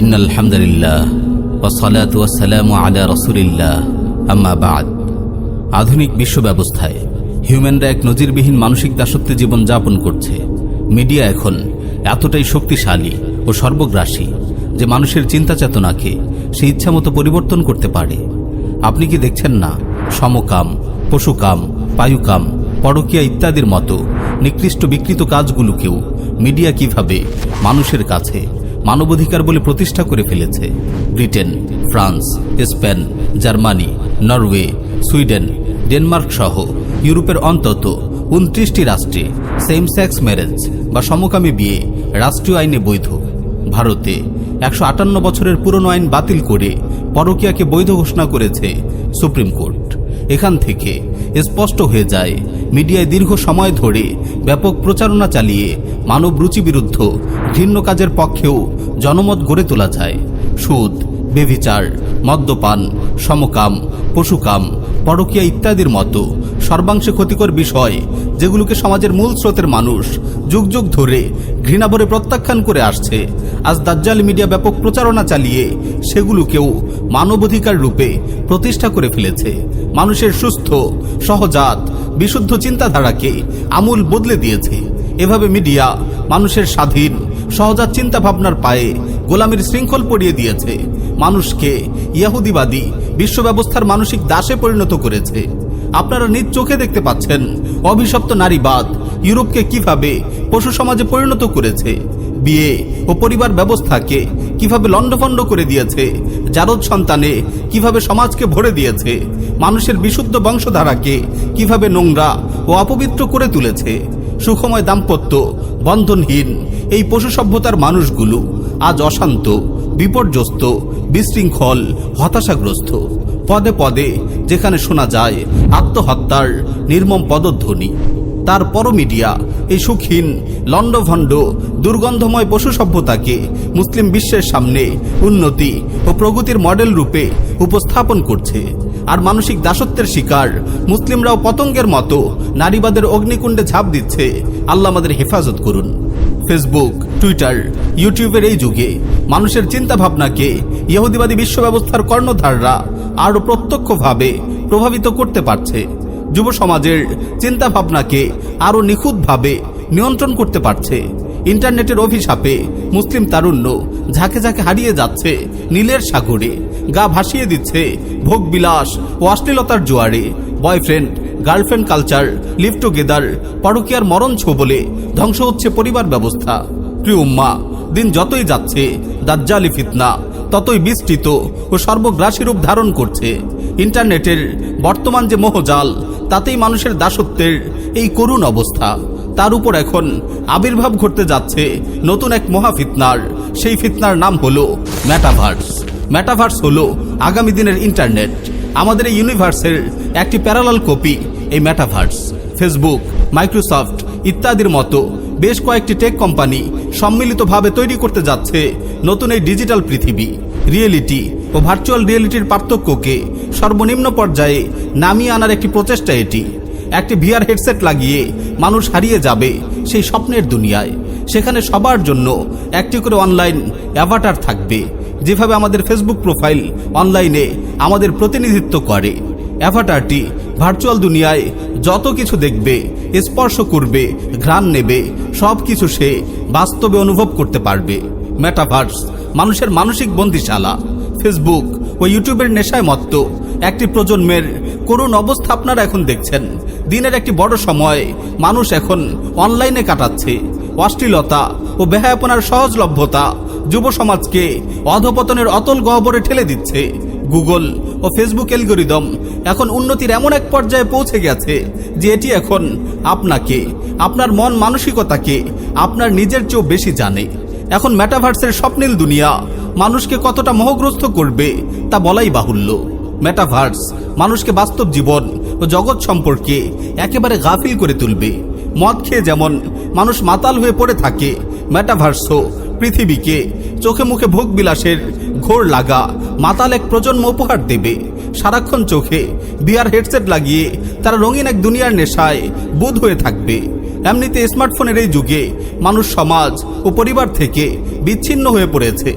إن الحمد لله والصلاة والسلام على رسول الله أما بعد আধুনিক বিশ্ব ব্যবস্থায় হিউম্যানরা এক নজিরবিহীন মানসিক দাসত্বে জীবন যাপন করছে মিডিয়া এখন এতটাই শক্তিশালী ও সর্বগ্রাসী যে মানুষের চিন্তা চেতনাকে সে ইচ্ছামতো পরিবর্তন করতে পারে আপনি কি দেখছেন না সমকাম পশুকাম পায়ুকাম পরকীয়া ইত্যাদির মতো নিকৃষ্ট বিকৃত কাজগুলোকেও মিডিয়া কিভাবে মানুষের কাছে মানবাধিকার বলে প্রতিষ্ঠা করে ফেলেছে। Britain, France, Spain, Germany, Norway, Sweden, Denmark সহ ইউরোপের অন্তত উনত্রিশটি রাষ্ট্রে সেম সেক্স ম্যারেজ বা সমকামী বিয়ে রাষ্ট্রীয় আইনে বৈধ। ভারতে একশো আটান্ন বছরের পুরনো আইন বাতিল করে পরকীয়াকে বৈধ ঘোষণা করেছে সুপ্রিম কোর্ট। এখান থেকে স্পষ্ট হয়ে যায়। মিডিয়ায় দীর্ঘ সময় ধরে ব্যাপক প্রচারণা চালিয়ে মানব রুচি বিরুদ্ধ ঘৃণ্য কাজের পক্ষেও জনমত গড়ে তোলা যায়। সুদ, বেভিচার, মদ্যপান, সমকাম, পশুকাম, পরকীয়া ইত্যাদির মতো সর্বাংশে ক্ষতিকর বিষয়, যেগুলোকে সমাজের মূল স্রোতের মানুষ যুগ যুগ ধরে ঘৃণাভরে প্রত্যাখ্যান করে আসছে। আজ দাজ্জাল মিডিয়া ব্যাপক প্রচারণা চালিয়ে সেগুলোকেও মানবাধিকার রূপে প্রতিষ্ঠা করে ফেলেছে। মানুষের সুস্থ, সহজাত, বিশুদ্ধ চিন্তাধারাকে আমূল বদলে দিয়েছে। এভাবে মিডিয়া মানুষের স্বাধীন, সহজাত চিন্তা ভাবনার পায়ে গোলামির শৃঙ্খল পড়িয়ে দিয়েছে। মানুষকে ইয়াহুদিবাদী বিশ্ব ব্যবস্থার মানসিক দাসে পরিণত করেছে। আপনারা নিজ চোখে দেখতে পাচ্ছেন। অভিশপ্ত নারীবাদ ইউরোপকে কীভাবে পশু সমাজে পরিণত করেছে, বিয়ে ও পরিবার ব্যবস্থাকে কীভাবে লণ্ডভণ্ড করে দিয়েছে, জারদ সন্তানে কীভাবে সমাজকে ভরে দিয়েছে, মানুষের বিশুদ্ধ বংশধারাকে কীভাবে নোংরা ও অপবিত্র করে তুলেছে, সুখময় দাম্পত্য বন্ধনহীন এই পশু সভ্যতার মানুষগুলো আজ অশান্ত, বিপর্যস্ত, বিশৃঙ্খল, হতাশাগ্রস্ত। পদে পদে যেখানে শোনা যায়, আত্মহত্যার নির্মম পদধ্বনি। তারপর মিডিয়া এই সুখহীন, লণ্ডভণ্ড, দুর্গন্ধময় পশু সভ্যতাকে মুসলিম বিশ্বের সামনে উন্নতি ও প্রগতির মডেল রূপে উপস্থাপন করছে। আর মানসিক দাসত্বের শিকার, মুসলিমরাও পতঙ্গের মতো নারীবাদের অগ্নিকুণ্ডে ঝাঁপ দিচ্ছে। আল্লাহ আমাদের হেফাজত করুন। ফেসবুক টুইটার ইউটিউবের এই যুগে মানুষের চিন্তা ভাবনাকে ইহুদিবাদী বিশ্ব ব্যবস্থার কর্ণধাররা আরও প্রত্যক্ষভাবে প্রভাবিত করতে পারছে। যুব সমাজের চিন্তা ভাবনাকে আরও নিখুঁতভাবে নিয়ন্ত্রণ করতে পারছে। ইন্টারনেটের অভিশাপে মুসলিম তারুণ্য ঝাঁকে ঝাঁকে হারিয়ে যাচ্ছে নীলের সাগরে। গা ভাসিয়ে দিচ্ছে ভোগবিলাস ও অশ্লীলতার জোয়ারে। Boyfriend girlfriend culture, live together, পরকীয়ার মরণ ছো বলে ধ্বংস হচ্ছে পরিবার ব্যবস্থা। প্রিয় উম্মা দিন যতই যাচ্ছে, দাজ্জালি ফিতনা, ততই বিস্তৃত ও সর্বগ্রাসী রূপ ধারণ করছে। ইন্টারনেটের বর্তমান যে মোহজাল, তাতেই মানুষের দাসত্বের এই করুণ অবস্থা। তার উপর এখন আবির্ভাব ঘটতে যাচ্ছে নতুন এক মহাফিতনার সেই ফিতনার নাম হলো ম্যাটাভার্স ম্যাটাভার্স হলো আগামী দিনের ইন্টারনেট। আমাদের এই ইউনিভার্সের একটি প্যারালাল কপি এই ম্যাটাভার্স ফেসবুক মাইক্রোসফট ইত্যাদির মতো বেশ কয়েকটি টেক কোম্পানি সম্মিলিতভাবে তৈরি করতে যাচ্ছে নতুন এই ডিজিটাল পৃথিবী রিয়েলিটি ও ভার্চুয়াল রিয়েলিটির পার্থক্যকে সর্বনিম্ন পর্যায়ে নামিয়ে আনার একটি প্রচেষ্টা এটি। একটি ভিআর হেডসেট লাগিয়ে মানুষ হারিয়ে যাবে সেই স্বপ্নের দুনিয়ায়। সেখানে সবার জন্য একটি করে অনলাইন অ্যাভাটার থাকবে, যেভাবে আমাদের ফেসবুক প্রোফাইল অনলাইনে আমাদের প্রতিনিধিত্ব করে। অ্যাভাটারটি ভার্চুয়াল দুনিয়ায় যত কিছু দেখবে, স্পর্শ করবে, ঘ্রাণ নেবে সব কিছু সে বাস্তবে অনুভব করতে পারবে। মেটাভার্স মানুষের মানসিক বন্দিশালা। ফেসবুক ও ইউটিউবের নেশায় মত্ত। একটি প্রজন্মের করুণ অবস্থা আপনারা এখন দেখছেন। দিনের একটি বড় সময় মানুষ এখন অনলাইনে কাটাচ্ছে। অশ্লীলতা ও বেহায়াপনার সহজলভ্যতা যুব সমাজকে অধপতনের অতল গহ্বরে ঠেলে দিচ্ছে। গুগল ও ফেসবুক অ্যালগোরিদম এখন উন্নতির এমন এক পর্যায়ে পৌঁছে গেছে যে এটি এখন আপনাকে, আপনার মন মানসিকতাকে, আপনার নিজের চেয়েও বেশি জানে। এখন মেটাভার্সের স্বপ্নীল দুনিয়া, মানুষকে কতটা মোহগ্রস্ত করবে তা বলাই বাহুল্য। মেটাভার্স মানুষকে বাস্তব জীবন ও জগৎ সম্পর্কে একেবারে গাফিল করে তুলবে। মদ খেয়ে যেমন মানুষ মাতাল হয়ে পড়ে থাকে মেটাভার্সও পৃথিবীকে চোখে মুখে ভোগ বিলাসের ঘোর লাগা মাতাল এক প্রজন্ম উপহার দেবে। সারাক্ষণ চোখে বিয়ার হেডসেট লাগিয়ে তারা রঙিন এক দুনিয়ার নেশায় বোধ হয়ে থাকবে। এমনিতে স্মার্টফোনের এই যুগে মানুষ সমাজ ও পরিবার থেকে বিচ্ছিন্ন হয়ে পড়েছে।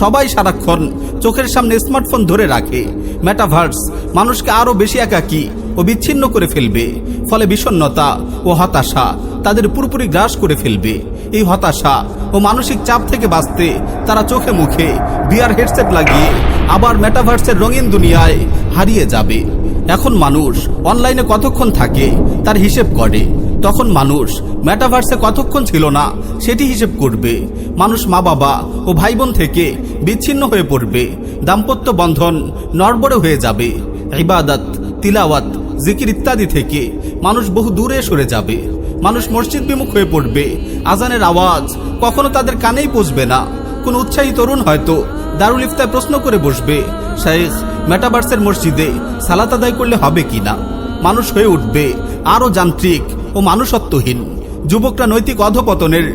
সবাই সারাক্ষণ চোখের সামনে স্মার্টফোন ধরে রাখে। মেটাভার্স মানুষকে আরও বেশি একাকী ও বিচ্ছিন্ন করে ফেলবে। ফলে বিষণ্ণতা ও হতাশা তাদের পুরোপুরি গ্রাস করে ফেলবে। এই হতাশা ও মানসিক চাপ থেকে বাঁচতে তারা চোখে মুখে বিয়ার হেডসেট লাগিয়ে আবার মেটাভার্সের রঙিন দুনিয়ায় হারিয়ে যাবে। এখন মানুষ অনলাইনে কতক্ষণ থাকে তার হিসেব করে। তখন মানুষ মেটাভার্সে কতক্ষণ ছিল না সেটি হিসেব করবে। মানুষ মা বাবা ও ভাই বোন থেকে বিচ্ছিন্ন হয়ে পড়বে। দাম্পত্য বন্ধন নড়বড়ে হয়ে যাবে। ইবাদত, তিলাওয়াত, জিকির ইত্যাদি থেকে মানুষ বহু দূরে সরে যাবে। মানুষ মসজিদ বিমুখ হয়ে পড়বে। আজানের আওয়াজ কখনো তাদের কানেই পৌঁছবে না। কোন উৎসাহী তরুণ হয়তো দারুল ইফতায় প্রশ্ন করে বসবে শেখ মেটাভার্সের মসজিদে সালাত আদায় করলে হবে কিনা মানুষ হয়ে উঠবে, আরও যান্ত্রিক ও মানুষত্বহীন। যুবকরা নৈতিক অধপতনের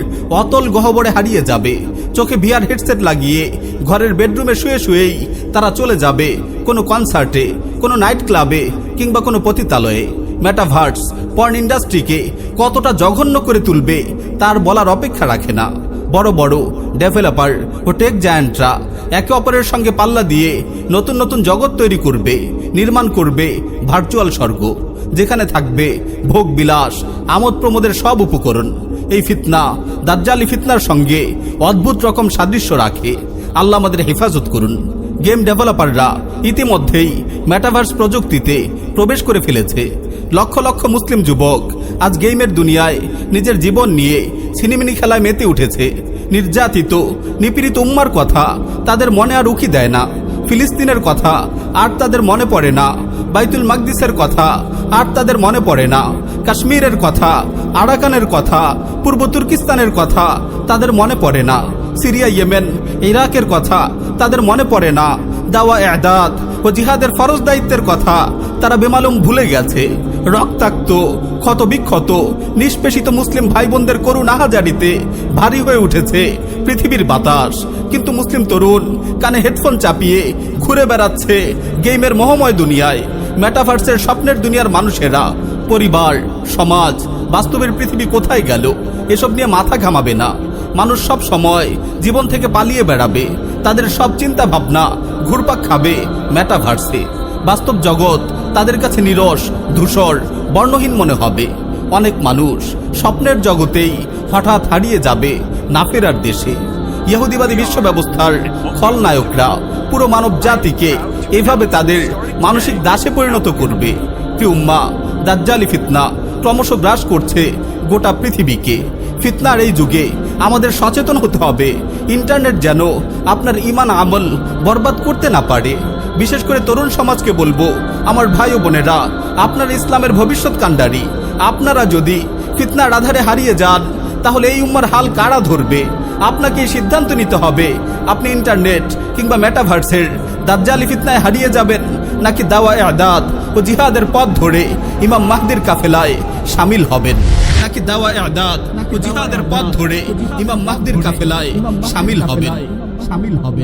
অতল গহবরে হারিয়ে যাবে। চোখে বিয়ার হেডসেট লাগিয়ে ঘরের বেডরুমে শুয়ে শুয়েই তারা চলে যাবে কোনো কনসার্টে, কোনো নাইট ক্লাবে কিংবা কোনো পতিতালয়ে। মেটাভার্স পর্ন ইন্ডাস্ট্রিকে কতটা জঘন্য করে তুলবে, তার বলার অপেক্ষা রাখে না। বড় বড় ডেভেলপার ও টেক জায়ান্টরা একে অপরের সঙ্গে পাল্লা দিয়ে নতুন নতুন জগৎ তৈরি করবে, নির্মাণ করবে ভার্চুয়াল স্বর্গ, যেখানে থাকবে ভোগ বিলাস, আমোদ প্রমোদের সব উপকরণ। এই ফিতনা দাজ্জালি ফিতনার সঙ্গে অদ্ভুত রকম সাদৃশ্য রাখে। আল্লাহ আমাদের হেফাজত করুন। গেম ডেভেলপাররা ইতিমধ্যেই মেটাভার্স প্রযুক্তিতে প্রবেশ করে ফেলেছে। লক্ষ লক্ষ মুসলিম যুবক আজ গেমের দুনিয়ায় নিজের জীবন নিয়ে সিনেমিনি খেলায় মেতে উঠেছে। নির্যাতিত, নিপীড়িত উম্মার কথা তাদের মনে আর উকি দেয় না। ফিলিস্তিনের কথা আর তাদের মনে পড়ে না। বাইতুল মাকদিসের কথা আর তাদের মনে পড়ে না। কাশ্মীরের কথা, আরাকানের কথা, পূর্ব তুর্কিস্তানের কথা তাদের মনে পড়ে না। সিরিয়া, ইয়েমেন, ইরাকের কথা তাদের মনে পড়ে না। দাওয়া এদাত ও জিহাদের ফরজ দায়িত্বের কথা তারা বেমালুম ভুলে গেছে। রক্তাক্ত ক্ষত বিক্ষত নিষ্পেষিত মুসলিম ভাই বোনদের করুণ আহাজারিতে ভারী হয়ে উঠেছে পৃথিবীর বাতাস। কিন্তু মুসলিম তরুণ কানে হেডফোন চাপিয়ে ঘুরে বেড়াচ্ছে গেমের মোহময় দুনিয়ায়। মেটাভার্সের স্বপ্নের দুনিয়ার মানুষেরা, পরিবার, সমাজ, বাস্তবের পৃথিবী কোথায় গেল? এসব নিয়ে মাথা ঘামাবে না। মানুষ সব সময় জীবন থেকে পালিয়ে বেড়াবে। তাদের সব চিন্তা ভাবনা ঘুরপাক খাবে মেটাভার্সে বাস্তব জগৎ তাদের কাছে নিরস, ধূসর, বর্ণহীন মনে হবে। অনেক মানুষ স্বপ্নের জগতেই হঠাৎ হারিয়ে যাবে না ফেরার দেশে। ইহুদিবাদী বিশ্ব ব্যবস্থার খলনায়করা পুরো মানব জাতিকে এভাবে তাদের মানসিক দাসে পরিণত করবে। কি উম্মা, দাজ্জালি ফিতনা ক্রমশ গ্রাস করছে গোটা পৃথিবীকে। ফিতনার এই যুগে আমাদের সচেতন হতে হবে। ইন্টারনেট যেন আপনার ইমান আমল বরবাদ করতে না পারে। বিশেষ করে তরুণ সমাজকে বলব, আমার ভাই ও বোনেরা, আপনার ইসলামের ভবিষ্যৎ কাণ্ডারি। আপনারা যদি ফিতনার আধারে হারিয়ে যান, তাহলে এই উম্মার হাল কারা ধরবে? আপনাকে সিদ্ধান্ত নিতে হবে, আপনি ইন্টারনেট কিংবা মেটাভার্সের দাজ্জালি ফিতনায় হারিয়ে যাবেন, নাকি দাওয়া আদাদ ও জিহাদের পথ ধরে ইমাম মাহদির কাফেলায় সামিল হবেন। নাকি দাওয়া এদাদ ও জিহাদের পথ ধরে ইমাম মাহদির কাফেলায় সামিল হবে সামিল হবেন।